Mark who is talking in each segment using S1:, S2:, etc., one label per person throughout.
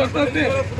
S1: ಐದು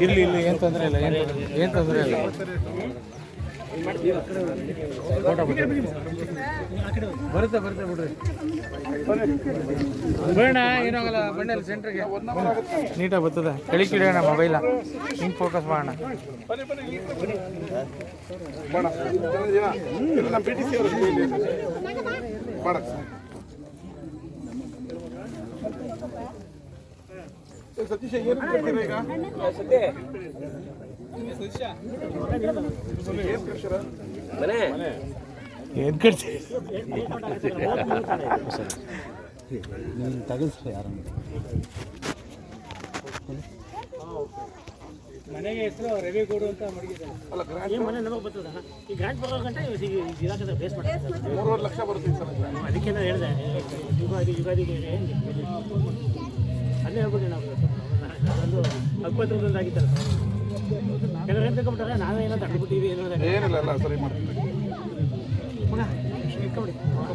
S2: ಇರ್ಲಿ ಇಲ್ಲಿ ಏನ್ ತೊಂದರೆ ಇಲ್ಲ ಏನ್ ತೊಂದರೆ ಇಲ್ಲ ಬರುತ್ತೆ ಬರುತ್ತೆ ಬಿಡ್ರಿ ಬೇಡ ಏನಾಗಲ್ಲ ಬಂಡಲ್ ಸೆಂಟ್ರಿಗೆ ನೀಟಾಗಿ ಬರ್ತದೆ ಕೆಳಗೆ ಇಡೋಣ ಮೊಬೈಲ ಹಿಂಗೆ ಫೋಕಸ್ ಮಾಡೋಣ
S1: ಬನ್ನಿ ಇಲ್ಲಿ ಬನ್ನಿ ಬೇಡ ಜನ ಜನ ಇಲ್ಲಿ ನಮ್ಮ ಬಿ ಟಿ ಸಿ ಅವರು ಇಲ್ಲಿ ಬೇಡ ಏ, ಸತೀಶ ಏನು ಈಗ? ಏನ್ ಕಳ್ಸಿರ
S2: ಏನ್ ಕಟ್ಸಿ? ಮನೆಗೆ ಹೆಸರು ರವಿಗೌಡು ಅಂತ ಮಡಗಿದ್ದಾರೆ.
S1: ಅಲ್ಲ ಗ್ರಾಂಟ್
S3: ಈ ಮನೆ ನಮಗೆ ಬರ್ತದ? ಈ ಗ್ರಾಂಟ್ ಬರೋ ಗಂಟೆ ಇಲಾಖೆ ಬೇಸ್ ಮಾಡ್ತಾರೆ.
S1: ಮೂರುವರೆ ಲಕ್ಷ ಬರುತ್ತೆ ಸರ್
S3: ಅದಕ್ಕೆ ಯುಗಾದಿ ಹೇಳಿದೆ ಯುಗಾದಿ ಯುಗಾದಿಗೆ ಏನು? ಅಲ್ಲೇ ಹೇಳ್ಬೋದು ನಾವು ಒಂದು ಹಕ್ಕುಪತ್ರದೊಂದು ಆಗಿತ್ತಲ್ಲ ಕೆಲವರು ಏನು ತಿಳ್ಕೊಂಬಿಟ್ಟಾರೆ ನಾವೇ ಏನೋ ತಡ್ಬಿಟ್ಟಿವಿ ಏನೋ
S1: ಏನಿಲ್ಲ ಎಲ್ಲ ಸರಿ ಮಾಡ್ತೀನಿ
S3: ಪುನಃ ಇಟ್ಕೊಬಿಡಿ.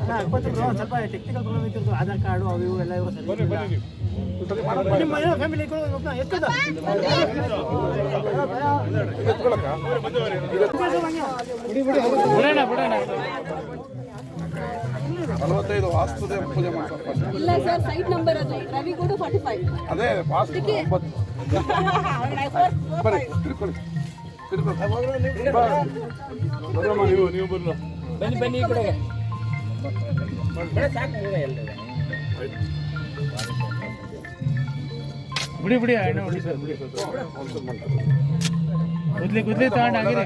S3: ಹಕ್ಕುಪತ್ರ ಸ್ವಲ್ಪ ಟೆಕ್ನಿಕಲ್ ಪ್ರಾಬ್ಲಮ್ ಇತ್ತು ಆಧಾರ್ ಕಾರ್ಡು ಅವು ಇವು ಎಲ್ಲ ಇವು ಸರಿ
S1: ಸರಿ ಮಾಡಿ
S3: ನಿಮ್ಮ ಏನೋ ಫ್ಯಾಮಿಲಿ ಎತ್ತದ
S1: ಎತ್ಕೊಳಕ್ಕ? ವಾಸ್ತುದೇ ಪೂಜೆ ಮಾಡ್ತಾರೆ.
S4: ಇಲ್ಲ ಸರ್ ಸೈಟ್ ನಂಬರ್ ಅದು. ರವಿಗೂಡು ಫಾರ್ಟಿ ಫೈವ್
S1: ಅದೇ ವಾಸ್ತು ಒಂಬತ್ತು. ಬರ್ರಿ ತಿರ್ಕೊಳ್ಳಿ ತಿರ್ಕೊಳ್ಳಿ. ಬರಮ್ಮ ನೀವು ನೀವು ಬರ್ಲು
S2: ಬನ್ನಿ ಬನ್ನಿ ಈ ಕಡೆಗೆ. ಬಿಡಿ ಬಿಡಿ ಅಣ್ಣ ಬಿಡಿ ಸರ್ ಬಿಡಿ. ಗುದ್ಲಿ ಗುದ್ಲಿ ತಗೊಂಡು ಆಗಿರಿ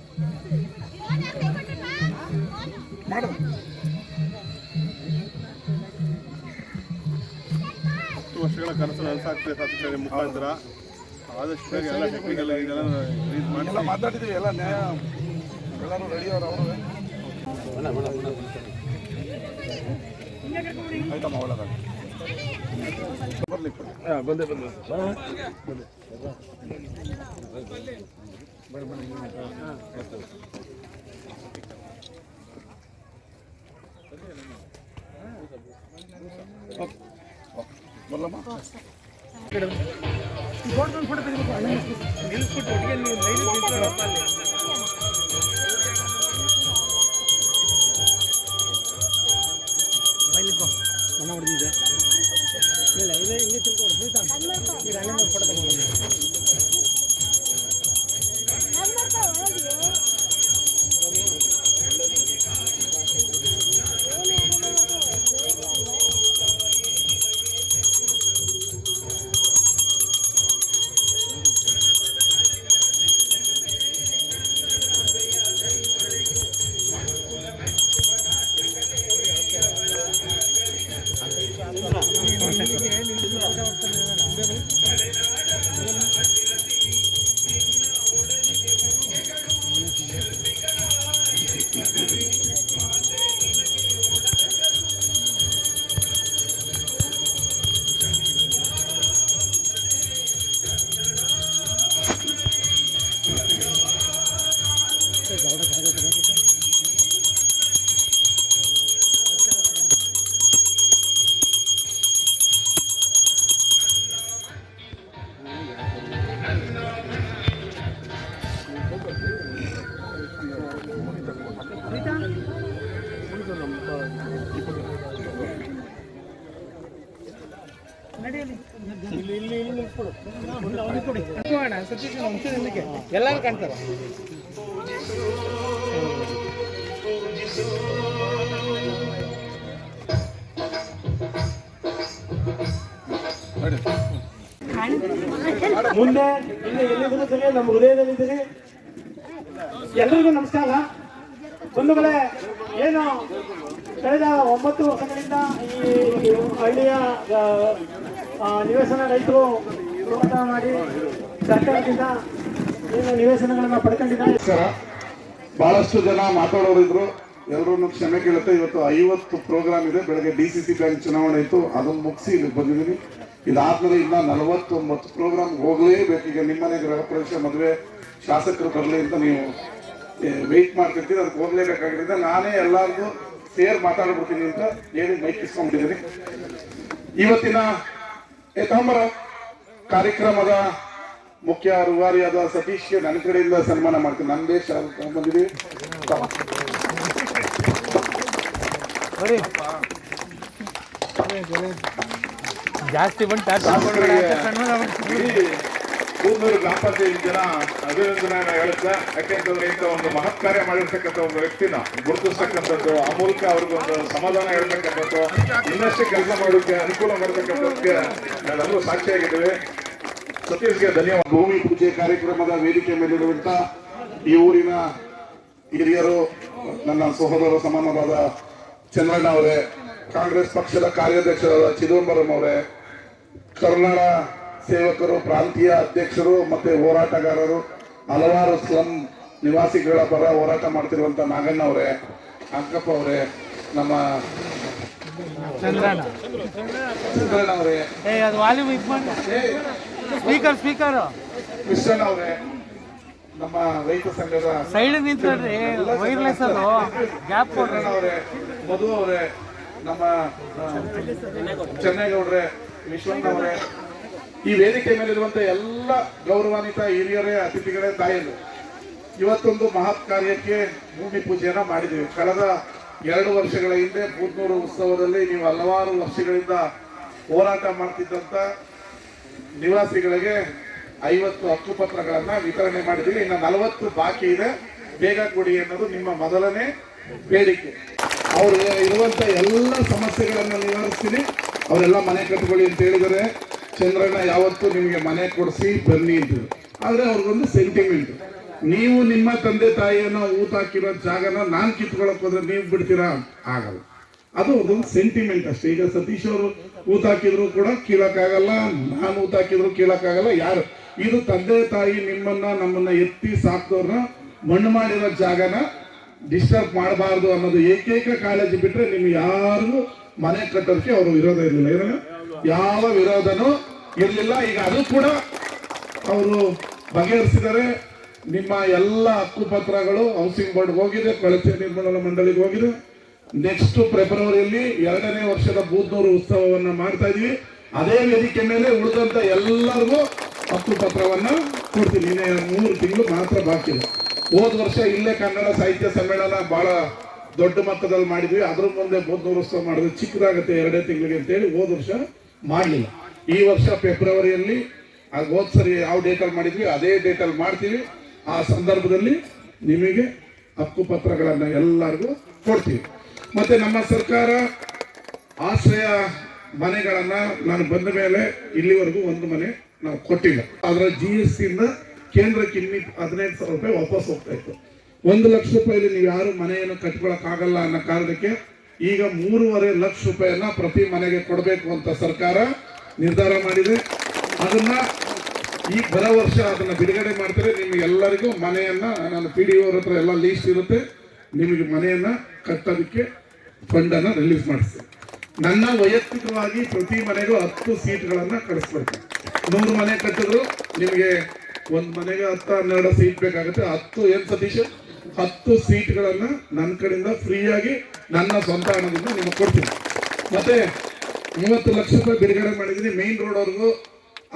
S5: ಮಾಡು. ಹತ್ತು ವರ್ಷಗಳ ಕನಸು ನನಸಾಗ್ತದೆ ಸಾಧ್ಯ ಮುಖಾಂತರ ಆದಷ್ಟು ಬೇಗ ಎಲ್ಲ ಟೆಕ್ನಿಕಲ್ ಇದೆಲ್ಲ ಮಾತಾಡಿದ್ವಿ ಎಲ್ಲ ನ್ಯಾಯ. ಎಲ್ಲರೂ ರೆಡಿ ಅವರು ಅವರು. ಆಯ್ತಮ್ಮ ಬಂದೆ ಬರ್ಲಿ ಬಂದೆ ಬಂದೆ. ಬಂದೆ.
S2: ప్రాబ్లమా ఫోటో ఫోటో నిలుచుకుంటూ ಎಲ್ಲರೂ ಕಾಣ್ತಾರೆ.
S3: ಮುಂದೆ ಇಲ್ಲಿ ಎಲ್ಲಿದ್ರು ಸರಿ ನಮ್ಮ ಹೃದಯದಲ್ಲಿದ್ದೀರಿ ಎಲ್ರಿಗೂ ನಮಸ್ಕಾರ. ಬಂಧುಗಳೇ ಏನು ಕಳೆದ ಒಂಬತ್ತು ವರ್ಷಗಳಿಂದ ಈ ಹಳ್ಳಿಯ ನಿವೇಶನ ರೈತರು ಹೋರಾಟ ಮಾಡಿ ಸರ್ಕಾರದಿಂದ ಏನು ನಿವೇಶನಗಳನ್ನ ಪಡ್ಕೊಂಡಿದ್ದಾರೆ?
S5: ಬಹಳಷ್ಟು ಜನ ಮಾತಾಡೋರಿದ್ರು. ಎಲ್ಲರೂ ಕ್ಷಮೆ ಕೇಳುತ್ತೆ. ಇವತ್ತು ಐವತ್ತು ಪ್ರೋಗ್ರಾಮ್ ಇದೆ. ಬೆಳಗ್ಗೆ ಡಿ ಸಿ ಸಿ ಬ್ಯಾಂಕ್ ಚುನಾವಣೆ ಇತ್ತು. ಅದನ್ನು ಮುಗಿಸಿ ಇಲ್ಲಿ ಬಂದಿದ್ದೀನಿ. ಇದಾದ್ಮೇಲೆ ಇನ್ನ ನಲವತ್ತೊಂಬತ್ತು ಪ್ರೋಗ್ರಾಮ್ ಹೋಗಲೇಬೇಕು. ಈಗ ನಿಮ್ಮನೆ ಗೃಹ ಪ್ರವೇಶ ಮದುವೆ ಶಾಸಕರು ಬರಲಿ ಅಂತ ನೀವು ವೆಯ್ಟ್ ಮಾಡ್ತಿರ್ತೀರಿ. ಅದಕ್ಕೆ ಹೋಗ್ಲೇಬೇಕಾಗಿರೋದ್ರಿಂದ ನಾನೇ ಎಲ್ಲರಿಗೂ ಸೇರ್ ಮಾತಾಡ್ಬಿಡ್ತೀನಿ ಅಂತ ಹೇಳಿ ಮೈಕ್ ಇಸ್ಕೊಂಡ್ಬಿಟ್ಟಿದ್ದೀನಿ. ಇವತ್ತಿನ ಏ ತಾಂಬರ ಕಾರ್ಯಕ್ರಮದ ಮುಖ್ಯ ರೂವಾರಿಯಾದ ಸತೀಶ್ಗೆ ನನ್ನ ಕಡೆಯಿಂದ ಸನ್ಮಾನ ಮಾಡ್ತೀನಿ. ನಮ್ಮ ಶಾಲೆ ತಗೊಂಡ್ಬಂದಿದ್ದೀವಿ.
S2: ಜಾಸ್ತಿ ಬಂದು
S5: ಕೂದೂರು ಗ್ರಾಮ ಪಂಚಾಯತ್ ಜನ ಅಭಿನಂದನೆ ಹೇಳುತ್ತಾ ಯಾಕೆಂತಂದ್ರೆ ಇಂಥ ಒಂದು ಮಹತ್ ಕಾರ್ಯ ಮಾಡಿರ್ತಕ್ಕಂಥ ಒಂದು ವ್ಯಕ್ತಿನ ಗುರುತಿಸ್ತಕ್ಕಂಥದ್ದು ಆ ಮೂಲಕ ಅವ್ರಿಗೊಂದು ಸಮಾಧಾನ ಹೇಳ್ತಕ್ಕಂಥದ್ದು, ಇನ್ನಷ್ಟು ಕೆಲಸ ಮಾಡೋಕೆ ಅನುಕೂಲ ಮಾಡ್ತಕ್ಕಂಥದ್ದಕ್ಕೆ ನಾವೆಲ್ಲರೂ ಸಾಕ್ಷಿಯಾಗಿದ್ದೇವೆ. ಸತೀಶ್ಗೆ ಧನ್ಯವಾದ. ಭೂಮಿ ಪೂಜೆ ಕಾರ್ಯಕ್ರಮದ ವೇದಿಕೆ ಮೇಲಿರುವಂತ ಈ ಊರಿನ ಹಿರಿಯರು, ನನ್ನ ಸಹೋದರ ಸಮಾನವಾದ ಚಂದ್ರಣ್ಣ ಅವರೇ, ಕಾಂಗ್ರೆಸ್ ಪಕ್ಷದ ಕಾರ್ಯಾಧ್ಯಕ್ಷರಾದ ಚಿದಂಬರಂ ಅವರೇ, ಕರ್ನಾಡ ಸೇವಕರು ಪ್ರಾಂತೀಯ ಅಧ್ಯಕ್ಷರು ಮತ್ತೆ ಹೋರಾಟಗಾರರು ಹಲವಾರು ಸ್ಲಂ ನಿವಾಸಿಗಳ ಪರ ಹೋರಾಟ ಮಾಡ್ತಿರುವಂತ ನಾಗಣ್ಣ ಅವರೇ ಅಂಕಪ್ಪ ಅವರೇ ನಮ್ಮ
S2: ಚಂದ್ರಣ್ಣ.
S5: ಅವರೇ.
S2: ಏ ಅದು ವಾಲ್ಯೂಮ್ ಇದು ಮಾಡಿ. ಸ್ಪೀಕರ್ ಸ್ಪೀಕರ್
S5: ಕೃಷ್ಣನ್ ಅವರೇ ನಮ್ಮ ರೈತ ಸಂಘದ
S2: ಸೈಡ್ ನಿಂತ್ರಿ ವೈರ್ಲೆಸ್ ಅದು. ಗ್ಯಾಪ್
S5: ಅವರೇ. ಮಧು ಅವರೇ ನಮ್ಮ ಚೆನ್ನೇಗೌಡ್ರೆ ವಿಶ್ವಣ್ಣ ಅವರೇ ಈ ವೇದಿಕೆ ಮೇಲಿರುವಂತ ಎಲ್ಲ ಗೌರವಾನ್ವಿತ ಹಿರಿಯರೇ, ಅತಿಥಿಗಳೇ ತಾಯಿಗಳು ಇವತ್ತೊಂದು ಮಹತ್ ಕಾರ್ಯಕ್ಕೆ ಭೂಮಿ ಪೂಜೆಯನ್ನ ಮಾಡಿದ್ದೀವಿ. ಕಳೆದ ಎರಡು ವರ್ಷಗಳ ಹಿಂದೆ ಬೂದ್ನೂರು ಉತ್ಸವದಲ್ಲಿ ನೀವು ಹಲವಾರು ವರ್ಷಗಳಿಂದ ಹೋರಾಟ ಮಾಡ್ತಿದ್ದಂಥ ನಿವಾಸಿಗಳಿಗೆ ಐವತ್ತು ಹಕ್ಕುಪತ್ರಗಳನ್ನು ವಿತರಣೆ ಮಾಡಿದ್ದೀವಿ. ಇನ್ನು ನಲವತ್ತು ಬಾಕಿ ಇದೆ. ಬೇಗ ಕೊಡಿ ಅನ್ನೋದು ನಿಮ್ಮ ಮೊದಲನೇ ಬೇಡಿಕೆ. ಅವರು ಇರುವಂತ ಎಲ್ಲ ಸಮಸ್ಯೆಗಳನ್ನು ನಿವಾರಿಸ್ತೀನಿ. ಅವರೆಲ್ಲ ಮನೆ ಕಟ್ಕೊಳ್ಳಿ ಅಂತ ಹೇಳಿದರೆ ಚಂದ್ರಣ್ಣ ಯಾವತ್ತೂ ನಿಮಗೆ ಮನೆ ಕೊಡಿಸಿ ಬನ್ನಿ ಅಂತ. ಆದ್ರೆ ಅವ್ರಿಗೊಂದು ಸೆಂಟಿಮೆಂಟ್ ನೀವು ನಿಮ್ಮ ತಂದೆ ತಾಯಿಯನ್ನ ಊತ ಹಾಕಿರೋ ಜಾಗನ ನಾನು ಕಿತ್ಕೊಳಕ್ ಹೋದ್ರೆ ನೀವು ಬಿಡ್ತೀರಾ? ಆಗಲ್ಲ. ಅದು ಒಂದು ಸೆಂಟಿಮೆಂಟ್ ಅಷ್ಟೇ. ಈಗ ಸತೀಶ್ ಅವರು ಊತ ಹಾಕಿದ್ರು ಕೂಡ ಕೀಳಕ್ಕಾಗಲ್ಲ, ನಾನು ಊತ ಹಾಕಿದ್ರು ಕೀಳಕ್ಕಾಗಲ್ಲ, ಯಾರು? ಇದು ತಂದೆ ತಾಯಿ ನಿಮ್ಮನ್ನ, ನಮ್ಮನ್ನ ಎತ್ತಿ ಸಾಕ್ದವ್ರನ್ನ ಮಣ್ಣು ಮಾಡಿರೋ ಜಾಗನ ಡಿಸ್ಟರ್ಬ್ ಮಾಡಬಾರ್ದು ಅನ್ನೋದು ಏಕೈಕ ಕಾಳಜಿ ಬಿಟ್ರೆ ನಿಮ್ಗೆ ಯಾರಿಗೂ ಮನೆ ಕಟ್ಟೋದಕ್ಕೆ ಅವರು ಇರೋದೇ ಇರಲಿಲ್ಲ ಏನ ಯಾವ ವಿರೋಧನೂ ಇರಲಿಲ್ಲ. ಈಗ ಅದು ಕೂಡ ಅವರು ಬಗೆಹರಿಸಿದರೆ ನಿಮ್ಮ ಎಲ್ಲ ಹಕ್ಕುಪತ್ರಗಳು ಹೌಸಿಂಗ್ ಬೋರ್ಡ್ ಹೋಗಿದೆ, ಕೊಳಚೆ ನಿರ್ಮಾಣ ಮಂಡಳಿಗೆ ಹೋಗಿದೆ. ನೆಕ್ಸ್ಟ್ ಫೆಬ್ರವರಿಯಲ್ಲಿ ಎರಡನೇ ವರ್ಷದ ಬೂದ್ನೂರು ಉತ್ಸವವನ್ನ ಮಾಡ್ತಾ ಇದೀವಿ. ಅದೇ ವೇದಿಕೆ ಮೇಲೆ ಉಳಿದಂತ ಎಲ್ಲರಿಗೂ ಹಕ್ಕುಪತ್ರವನ್ನ ಕೊಡ್ತೀನಿ. ಇನ್ನೇ ಮೂರು ತಿಂಗಳು ಮಾತ್ರ ಬಾಕಿ ಇದೆ. ಹೋದ ವರ್ಷ ಇಲ್ಲೇ ಕನ್ನಡ ಸಾಹಿತ್ಯ ಸಮ್ಮೇಳನ ಬಹಳ ದೊಡ್ಡ ಮಟ್ಟದಲ್ಲಿ ಮಾಡಿದ್ವಿ. ಅದ್ರ ಮುಂದೆ ಬೂದ್ನೂರು ಉತ್ಸವ ಮಾಡಿದ್ವಿ ಚಿಕ್ಕದಾಗುತ್ತೆ ಎರಡೇ ತಿಂಗಳಿಗೆ ಅಂತೇಳಿ ಹೋದ ವರ್ಷ ಮಾಡಲಿಲ್ಲ. ಈ ವರ್ಷ ಫೆಬ್ರವರಿಯಲ್ಲಿ ಹೋದ ಸರಿ ಯಾವ ಡೇಟಲ್ಲಿ ಮಾಡಿದ್ವಿ, ಅದೇ ಡೇಟಲ್ಲಿ ಮಾಡ್ತೀವಿ. ಆ ಸಂದರ್ಭದಲ್ಲಿ ನಿಮಗೆ ಹಕ್ಕುಪತ್ರಗಳನ್ನು ಎಲ್ಲರಿಗೂ ಕೊಡ್ತೀವಿ. ಮತ್ತೆ ನಮ್ಮ ಸರ್ಕಾರ ಆಶ್ರಯ ಮನೆಗಳನ್ನು ನಾನು ಬಂದ ಮೇಲೆ ಇಲ್ಲಿವರೆಗೂ ಒಂದು ಮನೆ ನಾವು ಕೊಟ್ಟಿಲ್ಲ. ಅದರ ಜಿ ಎಸ್ ಟಿಯಿಂದ ಕೇಂದ್ರಕ್ಕೆ ಇನ್ನಿ ಹದಿನೈದು ಸಾವಿರ ರೂಪಾಯಿ ವಾಪಸ್ ಹೋಗ್ತಾ ಇತ್ತು. ಒಂದು ಲಕ್ಷ ರೂಪಾಯಿಲಿ ನೀವು ಯಾರು ಮನೆಯನ್ನು ಕಟ್ಕೊಳಕ್ಕಾಗಲ್ಲ ಅನ್ನೋ ಕಾರಣಕ್ಕೆ ಈಗ ಮೂರುವರೆ ಲಕ್ಷ ರೂಪಾಯಿಯನ್ನ ಪ್ರತಿ ಮನೆಗೆ ಕೊಡಬೇಕು ಅಂತ ಸರ್ಕಾರ ನಿರ್ಧಾರ ಮಾಡಿದೆ. ಅದನ್ನ ಈ ಬರ ವರ್ಷ ಅದನ್ನ ಬಿಡುಗಡೆ ಮಾಡ್ತಾರೆ. ನಿಮ್ಗೆ ಎಲ್ಲರಿಗೂ ಮನೆಯನ್ನ, ನಾನು ಪಿ ಡಿ ಅವ್ರ ಹತ್ರ ಎಲ್ಲ ಲೀಸ್ಟ್ ಇರುತ್ತೆ. ನಿಮಗೆ ಮನೆಯನ್ನ ಕಟ್ಟೋದಕ್ಕೆ ಫಂಡ್ ಅನ್ನ ರಿಲೀಸ್ ಮಾಡಿಸ್ತೇನೆ. ನನ್ನ ವೈಯಕ್ತಿಕವಾಗಿ ಪ್ರತಿ ಮನೆಗೂ ಹತ್ತು ಸೀಟ್ಗಳನ್ನ ಕಳಿಸ್ಕೊಡ್ತೀನಿ ನೂರು ಮನೆ ಕಟ್ಟಿದ್ರು ನಿಮಗೆ ಒಂದ್ ಮನೆಗೆ ಹತ್ತು, ಹನ್ನೆರಡು ಸೀಟ್ ಬೇಕಾಗುತ್ತೆ. ಹತ್ತು ಏನ್ ಸತೀಶ್? ಹತ್ತು ಸೀಟ್ಗಳನ್ನ ನನ್ನ ಕಡೆಯಿಂದ ಫ್ರೀಯಾಗಿ ನನ್ನ ಸ್ವಂತ ಹಣದಿಂದ ನಿಮಗೆ ಕೊಡ್ತೀನಿ. ಮತ್ತೆ ಮೂವತ್ತು ಲಕ್ಷ ರೂಪಾಯಿ ಬಿಡುಗಡೆ ಮಾಡಿದ್ದೀನಿ. ಮೇನ್ ರೋಡ್ ವರ್ಗೂ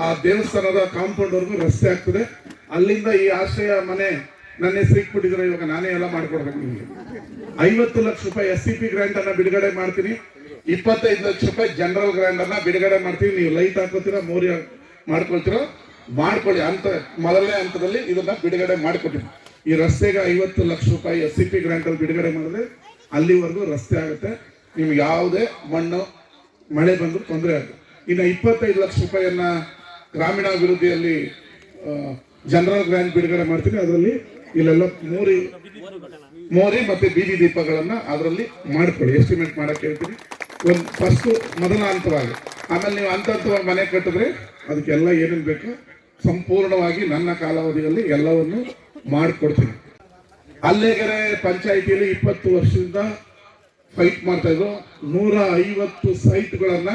S5: ಆ ದೇವಸ್ಥಾನದ ಕಾಂಪೌಂಡ್ ವರ್ಗೂ ರಸ್ತೆ ಆಗ್ತದೆ. ಅಲ್ಲಿಂದ ಈ ಆಶ್ರಯ ಮನೆ ನನ್ನ ಹೆಸರಿಗೆ ಕೊಟ್ಟಿದ್ರೆ ಇವಾಗ ನಾನೇ ಎಲ್ಲ ಮಾಡ್ಕೊಡ್ಬೇಕು ನಿಮಗೆ. ಐವತ್ತು ಲಕ್ಷ ರೂಪಾಯಿ ಎಸ್ ಸಿ ಪಿ ಗ್ರಾಂಟ್ ಅನ್ನ ಬಿಡುಗಡೆ ಮಾಡ್ತೀನಿ. ಇಪ್ಪತ್ತೈದು ಲಕ್ಷ ರೂಪಾಯಿ ಜನರಲ್ ಗ್ರಾಂಟ್ ಅನ್ನ ಬಿಡುಗಡೆ ಮಾಡ್ತೀನಿ. ನೀವು ಲೈಟ್ ಹಾಕೋತೀರಾ ಮೋರಿ ಮಾಡ್ಕೊಳ್ತೀರೋ, ಮಾಡ್ಕೊಳ್ಳಿ. ಅಂತ, ಮೊದಲನೇ ಹಂತದಲ್ಲಿ ಇದನ್ನ ಬಿಡುಗಡೆ ಮಾಡಿಕೊಟ್ಟಿನಿ ಈ ರಸ್ತೆಗೆ ಐವತ್ತು ಲಕ್ಷ ರೂಪಾಯಿ ಎಸ್ ಸಿ ಪಿ ಗ್ರಾಂಟ್ ಅಲ್ಲಿ ಬಿಡುಗಡೆ ಮಾಡಿದ್ರೆ ಅಲ್ಲಿವರೆಗೂ ರಸ್ತೆ ಆಗುತ್ತೆ. ನಿಮ್ಗೆ ಯಾವುದೇ ಮಣ್ಣು, ಮಳೆ ಬಂದರೂ ತೊಂದರೆ ಆಗುತ್ತೆ. ಇನ್ನು ಇಪ್ಪತ್ತೈದು ಲಕ್ಷ ರೂಪಾಯಿಯನ್ನ ಗ್ರಾಮೀಣಾಭಿವೃದ್ಧಿಯಲ್ಲಿ ಜನರಲ್ ಗ್ರಾಂಟ್ ಬಿಡುಗಡೆ ಮಾಡ್ತೀನಿ. ಅದರಲ್ಲಿ ಇಲ್ಲೆಲ್ಲ ಮೂರಿ, ಮೋರಿ ಮತ್ತೆ ಬೀದಿ ದೀಪಗಳನ್ನ ಅದರಲ್ಲಿ ಮಾಡ್ಕೊಳ್ಳಿ. ಎಸ್ಟಿಮೇಟ್ ಮಾಡಕ್ ಹೇಳ್ತೀನಿ. ಒಂದು ಫಸ್ಟ್ ಮೊದಲ ಹಂತವಾಗಿ. ಆಮೇಲೆ ನೀವು ಹಂತ ಮನೆ ಕಟ್ಟಿದ್ರೆ ಅದಕ್ಕೆಲ್ಲ ಏನೇನು ಬೇಕು ಸಂಪೂರ್ಣವಾಗಿ ನನ್ನ ಕಾಲಾವಧಿಯಲ್ಲಿ ಎಲ್ಲವನ್ನು ಮಾಡಿಕೊಡ್ತೀನಿ. ಅಲ್ಲೇಗೆರೆ ಪಂಚಾಯಿತಿಯಲ್ಲಿ ಇಪ್ಪತ್ತು ವರ್ಷದಿಂದ ಫೈಟ್ ಮಾಡ್ತಾ ಇದ್ರು. ನೂರ ಐವತ್ತು ಸೈಟ್ಗಳನ್ನ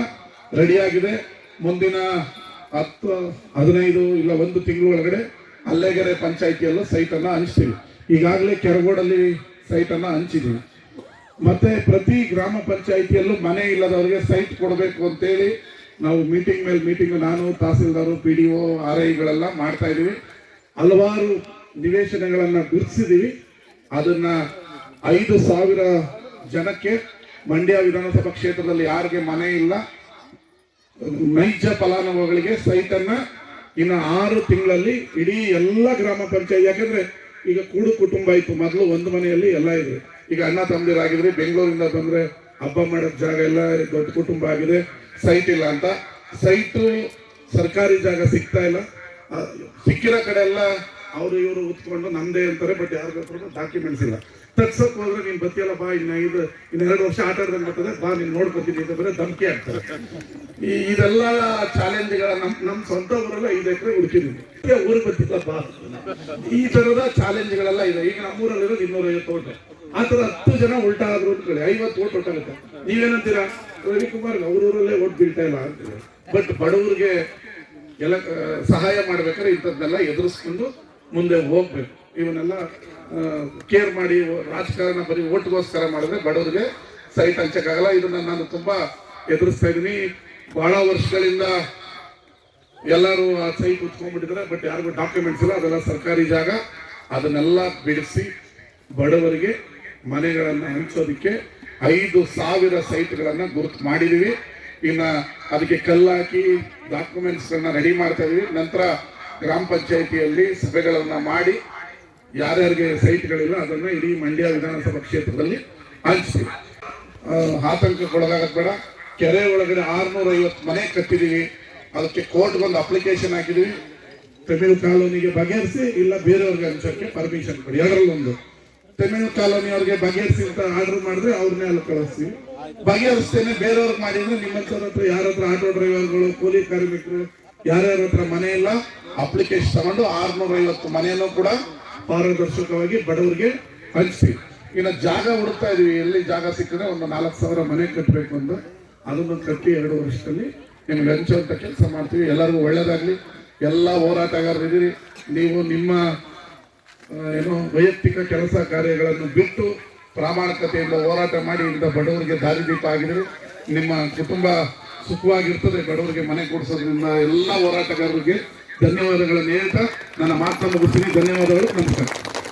S5: ರೆಡಿಯಾಗಿದೆ ಮುಂದಿನ ಹತ್ತು, ಹದಿನೈದು ಇಲ್ಲ ಒಂದು ತಿಂಗಳೊಳಗಡೆ ಅಲ್ಲೇಗೆರೆ ಪಂಚಾಯಿತಿಯಲ್ಲೂ ಸೈಟ್ ಅನ್ನ ಹಂಚ್ತೀವಿ. ಈಗಾಗಲೇ ಕೆರಗೋಡಲ್ಲಿ ಸೈಟ್ ಅನ್ನ ಹಂಚಿದೀವಿ. ಮತ್ತೆ ಪ್ರತಿ ಗ್ರಾಮ ಪಂಚಾಯಿತಿಯಲ್ಲೂ ಮನೆ ಇಲ್ಲದವರಿಗೆ ಸೈಟ್ ಕೊಡಬೇಕು ಅಂತೇಳಿ ನಾವು ಮೀಟಿಂಗ್ ಮೇಲೆ ಮೀಟಿಂಗ್, ನಾನು, ತಹಸೀಲ್ದಾರು ಪಿ ಡಿ ಒ ಆರ್ ಐಗಳೆಲ್ಲ ಮಾಡ್ತಾ ಇದೀವಿ. ಹಲವಾರು ನಿವೇಶನಗಳನ್ನು ಗುರುತಿಸಿದೀವಿ. ಅದನ್ನ ಐದು ಸಾವಿರ ಜನಕ್ಕೆ ಮಂಡ್ಯ ವಿಧಾನಸಭಾ ಕ್ಷೇತ್ರದಲ್ಲಿ ಯಾರಿಗೆ ಮನೆ ಇಲ್ಲ, ನೈಜ ಫಲಾನುಭವಿಗಳಿಗೆ ಸೈಟ್ ಅನ್ನ ಇನ್ನು ಆರು ತಿಂಗಳಲ್ಲಿ ಇಡೀ ಎಲ್ಲ ಗ್ರಾಮ ಪಂಚಾಯತ್, ಯಾಕಂದ್ರೆ ಈಗ ಕೂಡು ಕುಟುಂಬ ಇತ್ತು ಮೊದಲು ಒಂದು ಮನೆಯಲ್ಲಿ ಎಲ್ಲ ಇದೆ ಈಗ ಅಣ್ಣ ತಂದಿರಾಗಿದ್ರೆ ಬೆಂಗಳೂರಿಂದ ಬಂದ್ರೆ ಹಬ್ಬ ಮಾಡೋದ್ ಜಾಗ ಎಲ್ಲ ದೊಡ್ಡ ಕುಟುಂಬ ಆಗಿದೆ ಸೈಟ್ ಇಲ್ಲ ಅಂತ. ಸೈಟು ಸರ್ಕಾರಿ ಜಾಗ ಸಿಗ್ತಾ ಇಲ್ಲ. ಸಿಕ್ಕಿರೋ ಕಡೆ ಎಲ್ಲ ಅವರು ಇವರು ಉತ್ಕೊಂಡು ನಮ್ದೇ ಅಂತಾರೆ ಬಟ್ ಯಾರಿಗೂ ಡಾಕ್ಯುಮೆಂಟ್ಸ್ ಇಲ್ಲ. ತಗ್ಸಕ್ ಹೋದ್ರೆ ನೀನ್ ಬತ್ತಿಯಲ್ಲ, ಬಾ, ಇನ್ನ ಐದು, ಇನ್ನ ಎರಡು ವರ್ಷ ಆಟ ಆಡ್ದಂಗೆ ಬರ್ತದೆ, ಬಾ, ನೀನ್ ನೋಡ್ಕೊತೀನಿ ಅಂತ ಬರೀ ಧಮಕಿ ಆಗ್ತಾರೆ ಈ ಇದೆಲ್ಲ ಚಾಲೆಂಜ್ಗಳ ನಮ್ ನಮ್ ಸ್ವಂತ ಊರೆಲ್ಲ ಐದು ಎಕರೆ ಹುಡುಕಿದ್ವಿ ಊರಿಗೆ ಬಾ. ಈ ತರದ ಚಾಲೆಂಜ್ಗಳೆಲ್ಲ ಇದೆ. ಈಗ ನಮ್ಮೂರಲ್ಲಿರೋದು ಇನ್ನೂರ ಐವತ್ತು ಓಟ್. ಆ ಥರ ಹತ್ತು ಜನ ಉಲ್ಟಾ ಆದ್ರು ಅಂದ್ಕೊಳ್ಳಿ ಐವತ್ತು ಓಟ್ ಹೊಟ್ಟಾಗುತ್ತೆ ನೀವೇನಂತೀರಾ? ರವಿಕುಮಾರ್ ಅವ್ರೂರಲ್ಲೇ ಓಟ್ ಬೀಳ್ತಾ ಇಲ್ಲ ಅಂತೇಳಿ ಬಟ್ ಬಡವರಿಗೆ ಎಲ್ಲ ಸಹಾಯ ಮಾಡ್ಬೇಕಾದ್ರೆ ಇಂಥದ್ದೆಲ್ಲ ಎದುರಿಸ್ಕೊಂಡು ಮುಂದೆ ಹೋಗ್ಬೇಕು. ಇವನ್ನೆಲ್ಲ ಕೇರ್ ಮಾಡಿ, ರಾಜಕಾರಣ ಬರೀ ಓಟ್ಗೋಸ್ಕರ ಮಾಡಿದ್ರೆ ಬಡವರಿಗೆ ಸೈಟ್ ಹಂಚಕ್ಕಾಗಲ್ಲ. ಇದನ್ನ ನಾನು ತುಂಬಾ ಎದುರಿಸ್ತಾ ಇದ್ದೀನಿ. ಬಹಳ ವರ್ಷಗಳಿಂದ ಎಲ್ಲರೂ ಆ ಸೈಟ್ ಉತ್ಕೊಂಡ್ಬಿಟ್ಟಿದ್ದಾರೆ. ಬಟ್ ಯಾರಿಗೂ ಡಾಕ್ಯುಮೆಂಟ್ಸ್ ಇಲ್ಲ. ಅದೆಲ್ಲ ಸರ್ಕಾರಿ ಜಾಗ. ಅದನ್ನೆಲ್ಲ ಬಿಡಿಸಿ ಬಡವರಿಗೆ ಮನೆಗಳನ್ನ ಹಂಚೋದಕ್ಕೆ ಐದು ಸಾವಿರ ಸೈಟ್ಗಳನ್ನ ಗುರುತು ಮಾಡಿದೀವಿ. ಇನ್ನ ಅದಕ್ಕೆ ಕಲ್ಲಾಕಿ ಹಾಕಿ ಡಾಕ್ಯುಮೆಂಟ್ಸ್ ರೆಡಿ ಮಾಡ್ತಾ ಇದೀವಿ. ನಂತರ ಗ್ರಾಮ ಪಂಚಾಯಿತಿಯಲ್ಲಿ ಸಭೆಗಳನ್ನ ಮಾಡಿ ಯಾರ್ಯಾರಿಗೆ ಸೈಟ್ಗಳಿಲ್ಲ ಅದನ್ನ ಇಡೀ ಮಂಡ್ಯ ವಿಧಾನಸಭಾ ಕ್ಷೇತ್ರದಲ್ಲಿ ಹಂಚ್ತೀವಿ ಆತಂಕಕ್ಕೊಳಗಾಗದ್ ಬೇಡ. ಕೆರೆ ಒಳಗಡೆ ಆರ್ನೂರ ಐವತ್ತು ಮನೆ ಕಟ್ಟಿದೀವಿ. ಅದಕ್ಕೆ ಕೋರ್ಟ್ ಒಂದು ಅಪ್ಲಿಕೇಶನ್ ಹಾಕಿದೀವಿ. ತಮಿಳು ಕಾಲೋನಿಗೆ ಬಗೆಹರಿಸಿ ಇಲ್ಲ ಬೇರೆಯವ್ರಿಗೆ ಹಂಚೋಕ್ಕೆ ಪರ್ಮಿಷನ್ ಕೊಡಿ. ಅದರಲ್ಲೊಂದು ತಮಿಳು ಕಾಲೋನಿಯವ್ರಿಗೆ ಬಗೆಹರಿಸಿ ಅಂತ ಆರ್ಡರ್ ಮಾಡಿದ್ರೆ ಅವ್ರನ್ನೇ ಅಲ್ಲಿ ಕಳಿಸ್ತೀವಿ. ಬಗೆಹರಿಸ್ತೇನೆ, ಬೇರೆಯವ್ರಿಗೆ ಮಾಡಿದ್ರೆ ನಿಮ್ಮಂಥವ್ರ ಹತ್ರ ಯಾರ ಹತ್ರ ಆಟೋ ಡ್ರೈವರ್ಗಳು ಕೂಲಿ ಕಾರ್ಮಿಕರು ಯಾರ್ಯಾರ ಹತ್ರ ಮನೆ ಇಲ್ಲ ಅಪ್ಲಿಕೇಶನ್ ತಗೊಂಡು ಆರ್ನೂರ ಐವತ್ತು ಮನೆಯನ್ನು ಕೂಡ ಪಾರದರ್ಶಕವಾಗಿ ಬಡವರಿಗೆ ಹಂಚ್ತೀವಿ ಇನ್ನು ಜಾಗ ಹುಡುಕ್ತಾ ಇದೀವಿ, ಎಲ್ಲಿ ಜಾಗ ಸಿಕ್ಕಿದ್ರೆ ಒಂದು ನಾಲ್ಕು ಸಾವಿರ ಮನೆ ಕಟ್ಟಬೇಕು ಅಂತ ಅದನ್ನು ಕಟ್ಟಿ ಎರಡು ವರ್ಷದಲ್ಲಿ ನಿಮ್ಗೆ ಹಂಚುವಂತ ಕೆಲಸ ಮಾಡ್ತೀವಿ. ಎಲ್ಲರಿಗೂ ಒಳ್ಳೇದಾಗ್ಲಿ. ಎಲ್ಲ ಹೋರಾಟಗಾರರಿದ್ದೀರಿ ನೀವು ನಿಮ್ಮ ಏನು ವೈಯಕ್ತಿಕ ಕೆಲಸ ಕಾರ್ಯಗಳನ್ನು ಬಿಟ್ಟು ಪ್ರಾಮಾಣಿಕತೆಯಿಂದ ಹೋರಾಟ ಮಾಡಿ ಇಂಥ ಬಡವರಿಗೆ ದಾರಿದೀಪ ಆಗಿದ್ರು ನಿಮ್ಮ ಕುಟುಂಬ ಸುಖವಾಗಿರ್ತದೆ ಬಡವರಿಗೆ ಮನೆ ಕೊಡಿಸೋದ್ರಿಂದ ಎಲ್ಲ ಹೋರಾಟಗಾರರಿಗೆ ಧನ್ಯವಾದಗಳನ್ನು ಹೇಳ್ತಾ ನನ್ನ ಮಾತನ್ನು ಮುಗಿಸ್ತೀನಿ. ಧನ್ಯವಾದಗಳು. ನಮಸ್ಕಾರ.